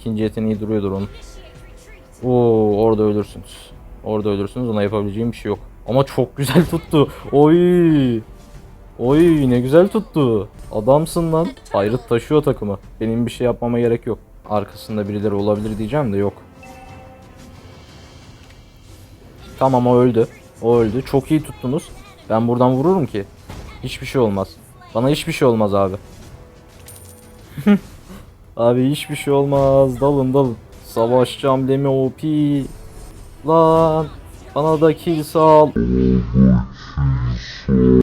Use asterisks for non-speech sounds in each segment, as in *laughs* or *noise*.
İkinci yeteneği duruyordur onun. Oo orada ölürsünüz. Orada ölürsünüz. Ona yapabileceğim bir şey yok. Ama çok güzel tuttu. Oy. Oy ne güzel tuttu. Adamsın lan. Ayrıt taşıyor takımı. Benim bir şey yapmama gerek yok. Arkasında birileri olabilir diyeceğim de yok. Tamam o öldü. O öldü. Çok iyi tuttunuz. Ben buradan vururum ki. Hiçbir şey olmaz. Bana hiçbir şey olmaz abi. *laughs* abi hiçbir şey olmaz. Dalın dalın. Savaşçı amblemi OP. Lan. Bana da kill sal.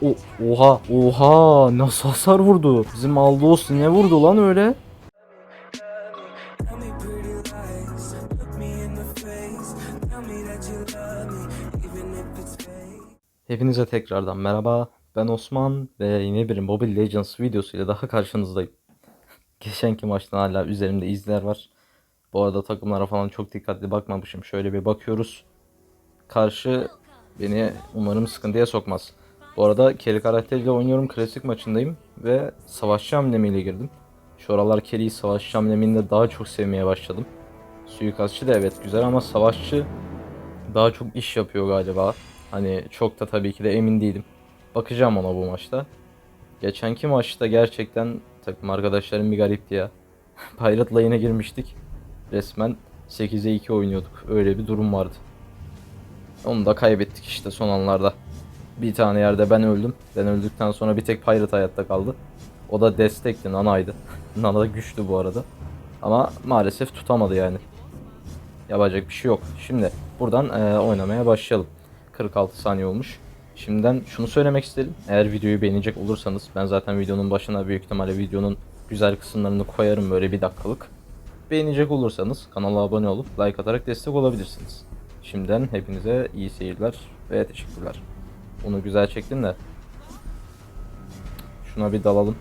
O, oha oha nasıl hasar vurdu? Bizim Aldos ne vurdu lan öyle? Hepinize tekrardan merhaba. Ben Osman ve yine bir Mobile Legends videosuyla daha karşınızdayım. Geçenki maçtan hala üzerimde izler var. Bu arada takımlara falan çok dikkatli bakmamışım. Şöyle bir bakıyoruz. Karşı beni umarım sıkıntıya sokmaz. Bu arada Kerry karakteriyle oynuyorum. Klasik maçındayım ve savaşçı hamlemiyle girdim. Şu aralar Kerry'i savaşçı hamleminde daha çok sevmeye başladım. Suikastçı da evet güzel ama savaşçı daha çok iş yapıyor galiba. Hani çok da tabii ki de emin değilim. Bakacağım ona bu maçta. Geçenki maçta gerçekten takım arkadaşlarım bir garipti ya. *laughs* Pirate Lane'e girmiştik. Resmen 8'e 2 oynuyorduk. Öyle bir durum vardı. Onu da kaybettik işte son anlarda. Bir tane yerde ben öldüm. Ben öldükten sonra bir tek Pirate hayatta kaldı. O da destekti, Nana'ydı. *laughs* Nana da güçlü bu arada. Ama maalesef tutamadı yani. Yapacak bir şey yok. Şimdi buradan e, oynamaya başlayalım. 46 saniye olmuş. Şimdiden şunu söylemek istedim. Eğer videoyu beğenecek olursanız ben zaten videonun başına büyük ihtimalle videonun güzel kısımlarını koyarım böyle bir dakikalık. Beğenecek olursanız kanala abone olup like atarak destek olabilirsiniz. Şimdiden hepinize iyi seyirler ve teşekkürler. Onu güzel çektim de. Şuna bir dalalım.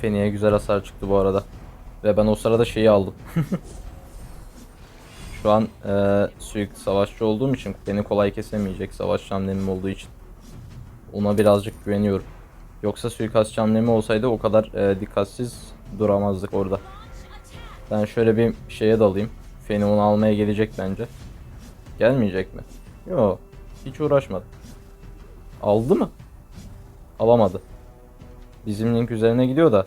Feni'ye güzel hasar çıktı bu arada. Ve ben o sırada şeyi aldım. *laughs* Şu an e, sürekli savaşçı olduğum için beni kolay kesemeyecek savaşçı hamlemim olduğu için. Ona birazcık güveniyorum. Yoksa suikastçı hamlemi olsaydı o kadar e, dikkatsiz duramazdık orada. Ben şöyle bir şeye dalayım. Feni onu almaya gelecek bence. Gelmeyecek mi? Yo, hiç uğraşmadı. Aldı mı? Alamadı. Bizim link üzerine gidiyor da.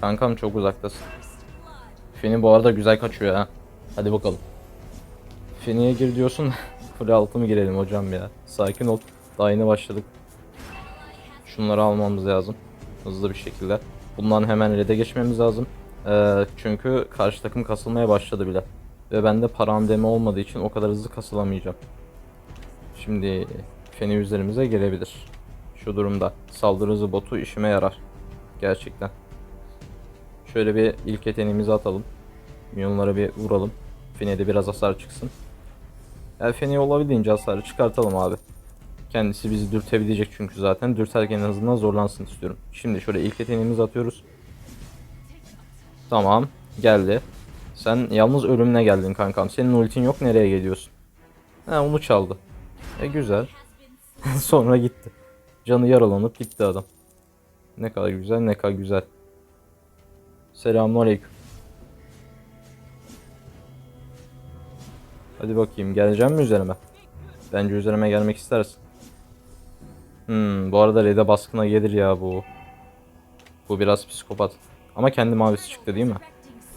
Kankam çok uzaktasın. Feni bu arada güzel kaçıyor ha. Hadi bakalım. Feni'ye gir diyorsun. *laughs* Kule altı mı girelim hocam ya? Sakin ol. Daha yeni başladık. Şunları almamız lazım. Hızlı bir şekilde. Bundan hemen red'e geçmemiz lazım. Ee, çünkü karşı takım kasılmaya başladı bile. Ve bende param deme olmadığı için o kadar hızlı kasılamayacağım. Şimdi Feni üzerimize gelebilir. Şu durumda saldırı hızı botu işime yarar. Gerçekten. Şöyle bir ilk yeteneğimizi atalım. Milyonlara bir vuralım. Feni'ye biraz hasar çıksın. Yani Feni'ye olabildiğince hasarı çıkartalım abi. Kendisi bizi dürtebilecek çünkü zaten. Dürterken en azından zorlansın istiyorum. Şimdi şöyle ilk yeteneğimizi atıyoruz. Tamam. Geldi. Sen yalnız ölümüne geldin kankam. Senin ultin yok nereye geliyorsun? Ha onu çaldı. E güzel. *laughs* Sonra gitti. Canı yaralanıp gitti adam. Ne kadar güzel ne kadar güzel. Selamünaleyküm. Hadi bakayım geleceğim mi üzerime? Bence üzerime gelmek istersin. Hmm, bu arada Red'e baskına gelir ya bu. Bu biraz psikopat. Ama kendi mavisi çıktı değil mi?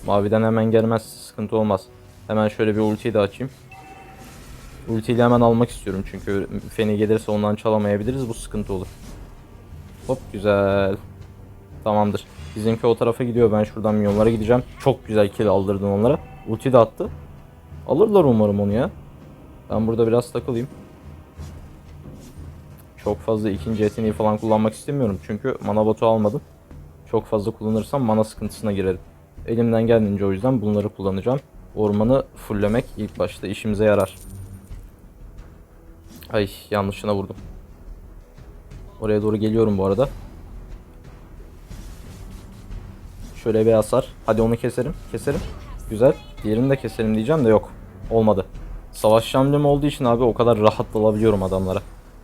Maviden hemen gelmez sıkıntı olmaz. Hemen şöyle bir ultiyi de açayım. Ultiyle hemen almak istiyorum çünkü Feni gelirse ondan çalamayabiliriz bu sıkıntı olur. Hop güzel. Tamamdır. Bizimki o tarafa gidiyor ben şuradan milyonlara gideceğim. Çok güzel kill aldırdın onlara. Ulti de attı. Alırlar umarım onu ya. Ben burada biraz takılayım. Çok fazla ikinci yeteneği falan kullanmak istemiyorum. Çünkü mana botu almadım. Çok fazla kullanırsam mana sıkıntısına girerim. Elimden geldiğince o yüzden bunları kullanacağım. Ormanı fulllemek ilk başta işimize yarar. Ay yanlışına vurdum. Oraya doğru geliyorum bu arada. Şöyle bir hasar. Hadi onu keserim. Keserim. Güzel. Diğerini de keselim diyeceğim de yok. Olmadı. Savaş hamlem olduğu için abi o kadar rahat dalabiliyorum adamlara.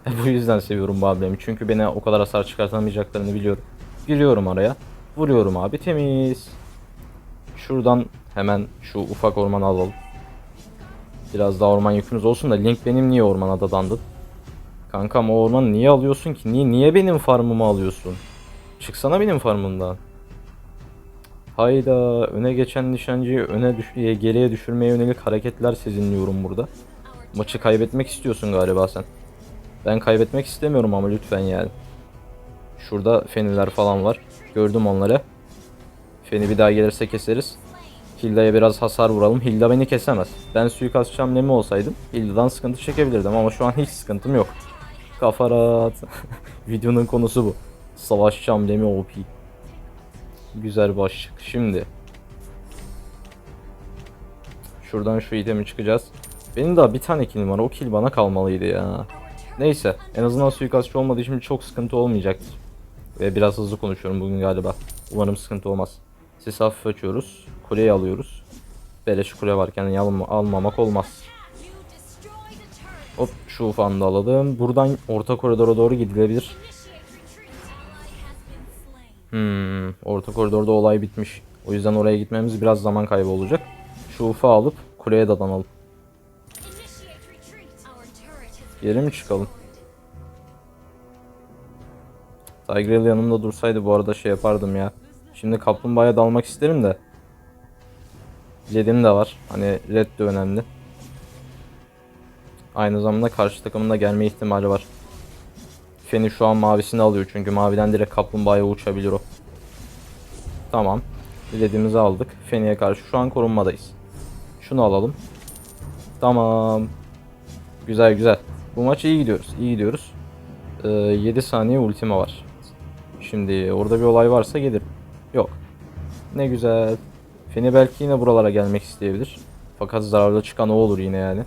*laughs* bu yüzden seviyorum bu hamlemi. Çünkü beni o kadar hasar çıkartamayacaklarını biliyorum. Giriyorum araya. Vuruyorum abi temiz. Şuradan Hemen şu ufak ormanı alalım. Biraz daha orman yükümüz olsun da Link benim niye ormana dadandın? Kankam o ormanı niye alıyorsun ki? Niye niye benim farmımı alıyorsun? Çıksana benim farmımdan. Hayda öne geçen nişancıyı öne düş e, geriye düşürmeye yönelik hareketler sezinliyorum burada. Maçı kaybetmek istiyorsun galiba sen. Ben kaybetmek istemiyorum ama lütfen yani. Şurada feniler falan var. Gördüm onları. Feni bir daha gelirse keseriz. Hilda'ya biraz hasar vuralım. Hilda beni kesemez. Ben suikastçı hamlemi olsaydım Hilda'dan sıkıntı çekebilirdim ama şu an hiç sıkıntım yok. Kafa rahat. *laughs* Videonun konusu bu. Savaşçı hamlemi OP. Güzel başlık. Şimdi. Şuradan şu itemi çıkacağız. Benim daha bir tane killim var. O kill bana kalmalıydı ya. Neyse. En azından suikastçı olmadığı için çok sıkıntı olmayacaktır. Ve biraz hızlı konuşuyorum bugün galiba. Umarım sıkıntı olmaz. Ses hafif açıyoruz. Kuleyi alıyoruz. Beleş kule varken yalma, almamak olmaz. Hop şu ufanı da alalım. Buradan orta koridora doğru gidilebilir. Hmm, orta koridorda olay bitmiş. O yüzden oraya gitmemiz biraz zaman kaybı olacak. Şu ufa alıp kuleye dadanalım. Geri mi çıkalım? Tigreal yanımda dursaydı bu arada şey yapardım ya. Şimdi kaplumbağaya dalmak isterim de. Red'im de var. Hani red de önemli. Aynı zamanda karşı takımın da gelme ihtimali var. Feni şu an mavisini alıyor çünkü maviden direkt kaplumbağaya uçabilir o. Tamam. Red'imizi aldık. Feni'ye karşı şu an korunmadayız. Şunu alalım. Tamam. Güzel güzel. Bu maç iyi gidiyoruz. İyi gidiyoruz. Ee, 7 saniye ultima var. Şimdi orada bir olay varsa gelir. Yok. Ne güzel. Feni belki yine buralara gelmek isteyebilir. Fakat zararlı çıkan o olur yine yani.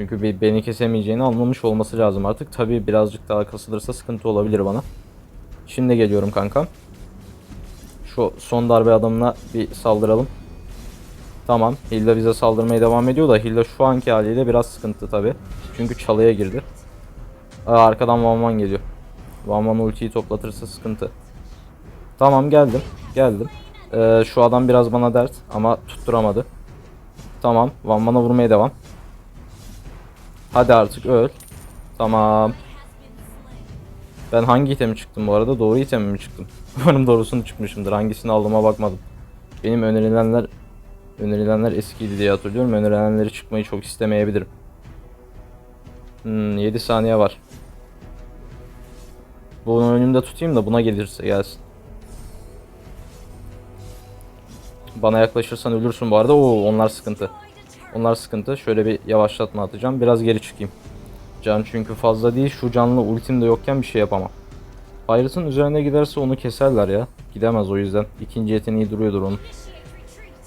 Çünkü bir beni kesemeyeceğini anlamış olması lazım artık. Tabi birazcık daha kasılırsa sıkıntı olabilir bana. Şimdi geliyorum kankam. Şu son darbe adamına bir saldıralım. Tamam. Hilda bize saldırmaya devam ediyor da Hilda şu anki haliyle biraz sıkıntı tabi. Çünkü çalıya girdi. Aa, arkadan Van Van geliyor. Van Van ultiyi toplatırsa sıkıntı. Tamam geldim. Geldim. Ee, şu adam biraz bana dert ama tutturamadı. Tamam. Van Van'a vurmaya devam. Hadi artık öl. Tamam. Ben hangi itemi çıktım bu arada? Doğru itemi mi çıktım? *laughs* Umarım doğrusunu çıkmışımdır. Hangisini aldığıma bakmadım. Benim önerilenler önerilenler eskiydi diye hatırlıyorum. Önerilenleri çıkmayı çok istemeyebilirim. Hmm, 7 saniye var. Bunu önümde tutayım da buna gelirse gelsin. Bana yaklaşırsan ölürsün bu arada. Oo onlar sıkıntı. Onlar sıkıntı. Şöyle bir yavaşlatma atacağım. Biraz geri çıkayım. Can çünkü fazla değil. Şu canlı ultim de yokken bir şey yapamam. Pirate'ın üzerine giderse onu keserler ya. Gidemez o yüzden. İkinci yeteneği duruyordur onun.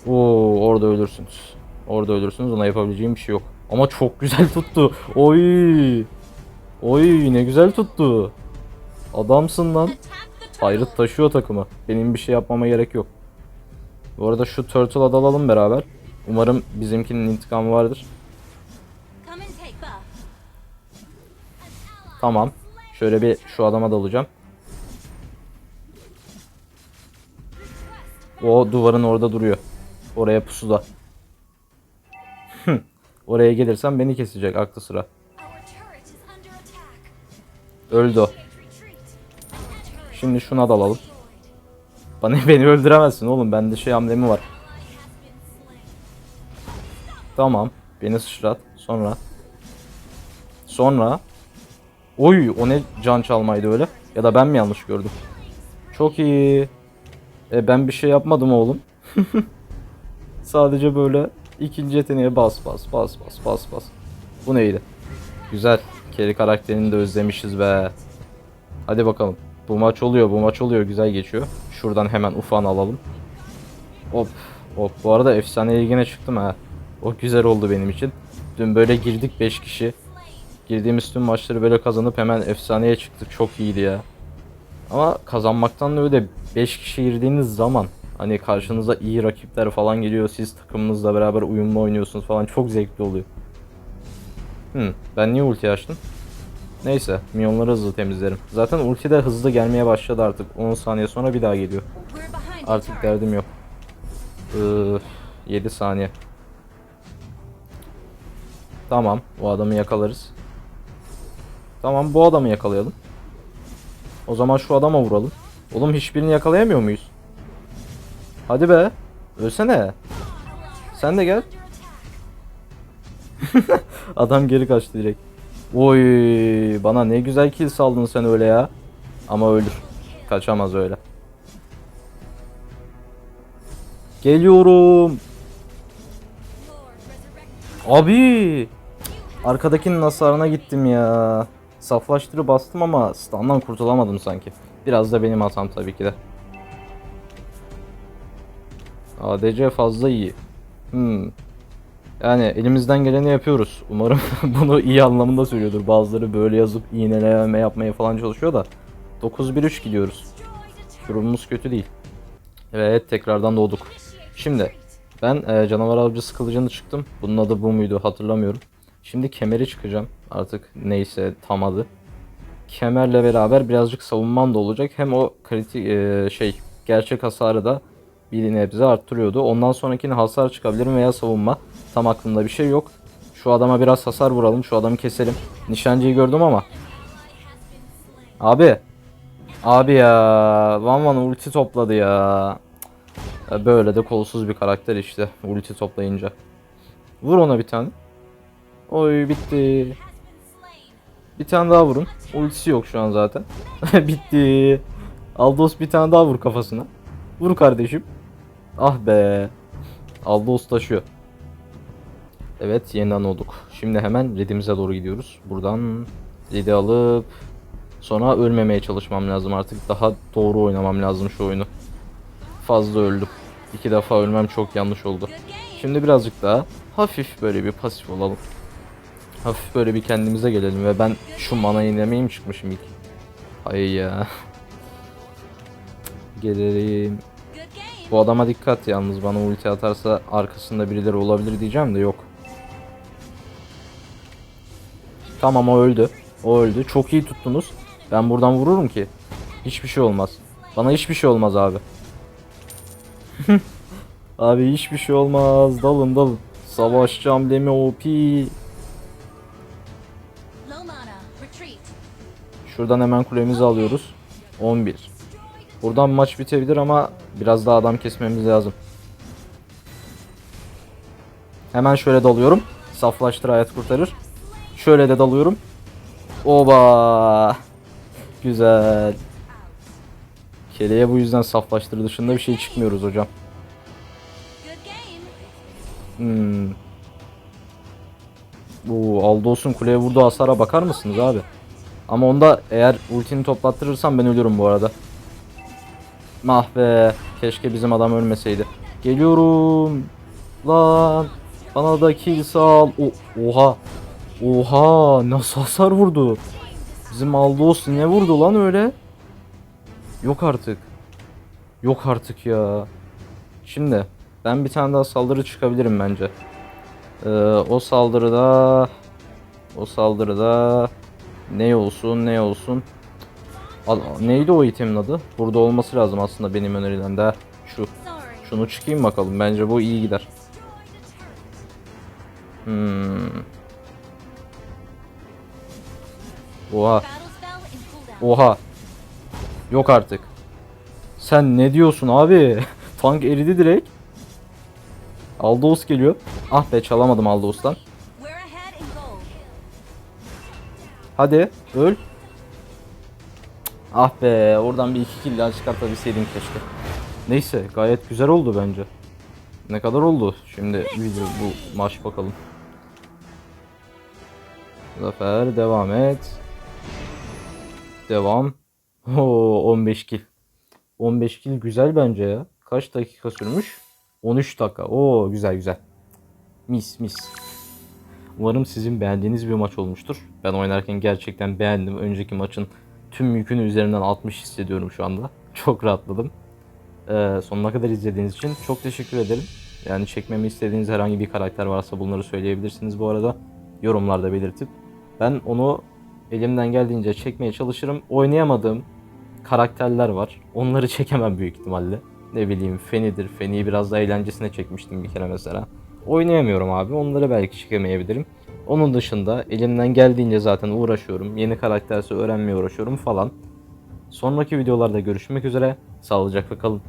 Oo orada ölürsünüz. Orada ölürsünüz. Ona yapabileceğim bir şey yok. Ama çok güzel tuttu. Oy. Oy ne güzel tuttu. Adamsın lan. Pirate taşıyor takımı. Benim bir şey yapmama gerek yok. Bu arada şu Turtle'a dalalım beraber. Umarım bizimkinin intikamı vardır. Tamam. Şöyle bir şu adama dalacağım. O duvarın orada duruyor. Oraya pusuda. *laughs* Oraya gelirsem beni kesecek aklı sıra. Öldü o. Şimdi şuna dalalım. Bana *laughs* beni öldüremezsin oğlum. Bende şey hamlemi var. Tamam. Beni sıçrat. Sonra. Sonra. Oy o ne can çalmaydı öyle. Ya da ben mi yanlış gördüm? Çok iyi. E ben bir şey yapmadım oğlum. *laughs* Sadece böyle ikinci yeteneğe bas bas bas bas bas bas. Bu neydi? Güzel. Keri karakterini de özlemişiz be. Hadi bakalım. Bu maç oluyor, bu maç oluyor. Güzel geçiyor. Şuradan hemen ufağını alalım. Hop, hop. Bu arada efsane ilgine çıktım ha. O güzel oldu benim için. Dün böyle girdik 5 kişi. Girdiğimiz tüm maçları böyle kazanıp hemen efsaneye çıktık. Çok iyiydi ya. Ama kazanmaktan da öyle 5 kişi girdiğiniz zaman hani karşınıza iyi rakipler falan geliyor. Siz takımınızla beraber uyumlu oynuyorsunuz falan. Çok zevkli oluyor. Hmm, ben niye ulti açtım? Neyse, milyonları hızlı temizlerim. Zaten ulti de hızlı gelmeye başladı artık. 10 saniye sonra bir daha geliyor. Artık derdim yok. Ee, 7 saniye. Tamam. Bu adamı yakalarız. Tamam bu adamı yakalayalım. O zaman şu adama vuralım. Oğlum hiçbirini yakalayamıyor muyuz? Hadi be. Ölsene. Sen de gel. *laughs* Adam geri kaçtı direkt. Oy bana ne güzel kill saldın sen öyle ya. Ama ölür. Kaçamaz öyle. Geliyorum. Abi. Arkadakinin hasarına gittim ya. Saflaştırı bastım ama stun'dan kurtulamadım sanki. Biraz da benim hatam tabii ki de. ADC fazla iyi. Hmm. Yani elimizden geleni yapıyoruz. Umarım *laughs* bunu iyi anlamında söylüyordur. Bazıları böyle yazıp iğneleme yapmaya falan çalışıyor da. 9-1-3 gidiyoruz. Durumumuz kötü değil. Evet tekrardan doğduk. Şimdi ben e, canavar avcısı kılıcını çıktım. Bunun adı bu muydu hatırlamıyorum. Şimdi kemeri çıkacağım. Artık neyse tam adı. Kemerle beraber birazcık savunmam da olacak. Hem o kritik e, şey gerçek hasarı da bir nebze arttırıyordu. Ondan sonrakine hasar çıkabilirim veya savunma. Tam aklımda bir şey yok. Şu adama biraz hasar vuralım. Şu adamı keselim. Nişancıyı gördüm ama. Abi. Abi ya. Van Van ulti topladı. Ya Böyle de kolsuz bir karakter işte. Ulti toplayınca. Vur ona bir tane. Oy bitti. Bir tane daha vurun. Ultisi yok şu an zaten. *laughs* bitti. Aldos bir tane daha vur kafasına. Vur kardeşim. Ah be. Aldos taşıyor. Evet yeniden olduk. Şimdi hemen redimize doğru gidiyoruz. Buradan redi alıp sonra ölmemeye çalışmam lazım artık. Daha doğru oynamam lazım şu oyunu. Fazla öldüm. İki defa ölmem çok yanlış oldu. Şimdi birazcık daha hafif böyle bir pasif olalım. Hafif böyle bir kendimize gelelim ve ben şu mana yenilemeye mi çıkmışım ilk? Hayır ya. Gelelim. Bu adama dikkat yalnız bana ulti atarsa arkasında birileri olabilir diyeceğim de yok. Tamam o öldü. O öldü. Çok iyi tuttunuz. Ben buradan vururum ki. Hiçbir şey olmaz. Bana hiçbir şey olmaz abi. *laughs* abi hiçbir şey olmaz. Dalın dalın. Savaşacağım deme OP. Şuradan hemen kulemizi alıyoruz. 11. Buradan maç bitebilir ama biraz daha adam kesmemiz lazım. Hemen şöyle dalıyorum. Saflaştır hayat kurtarır. Şöyle de dalıyorum. Oba. Güzel. Keleye bu yüzden saflaştır dışında bir şey çıkmıyoruz hocam. Hmm. Bu Aldos'un kuleye vurduğu hasara bakar mısınız abi? Ama onda eğer ultini toplattırırsam ben ölürüm bu arada. Mah be. Keşke bizim adam ölmeseydi. Geliyorum. Lan. Bana da kill sal. O oha. Oha. Nasıl hasar vurdu? Bizim Aldos ne vurdu lan öyle? Yok artık. Yok artık ya. Şimdi ben bir tane daha saldırı çıkabilirim bence. Ee, o saldırıda o saldırıda ne olsun ne olsun. Neydi o itemin adı? Burada olması lazım aslında benim önerilen de. Şu. Şunu çıkayım bakalım. Bence bu iyi gider. Hmm. Oha. Oha. Yok artık. Sen ne diyorsun abi? *laughs* Tank eridi direkt. Aldos geliyor. Ah be çalamadım Aldos'tan. Hadi öl. Ah be oradan bir iki kill daha çıkartabilseydim keşke. Neyse gayet güzel oldu bence. Ne kadar oldu? Şimdi video bu maç bakalım. Zafer devam et. Devam. Oo 15 kill. 15 kill güzel bence ya. Kaç dakika sürmüş? 13 dakika. Oo güzel güzel. Mis mis. Umarım sizin beğendiğiniz bir maç olmuştur. Ben oynarken gerçekten beğendim. Önceki maçın tüm yükünü üzerinden 60 hissediyorum şu anda. *laughs* Çok rahatladım. Ee, sonuna kadar izlediğiniz için çok teşekkür ederim. Yani çekmemi istediğiniz herhangi bir karakter varsa bunları söyleyebilirsiniz bu arada. Yorumlarda belirtip. Ben onu elimden geldiğince çekmeye çalışırım. Oynayamadığım karakterler var. Onları *laughs* çekemem büyük ihtimalle. ne bileyim Feni'dir. Feni'yi biraz da eğlencesine çekmiştim bir kere mesela. Oynayamıyorum abi. Onları belki çekemeyebilirim. Onun dışında elimden geldiğince zaten uğraşıyorum. Yeni karakterse öğrenmeye uğraşıyorum falan. Sonraki videolarda görüşmek üzere. Sağlıcakla kalın.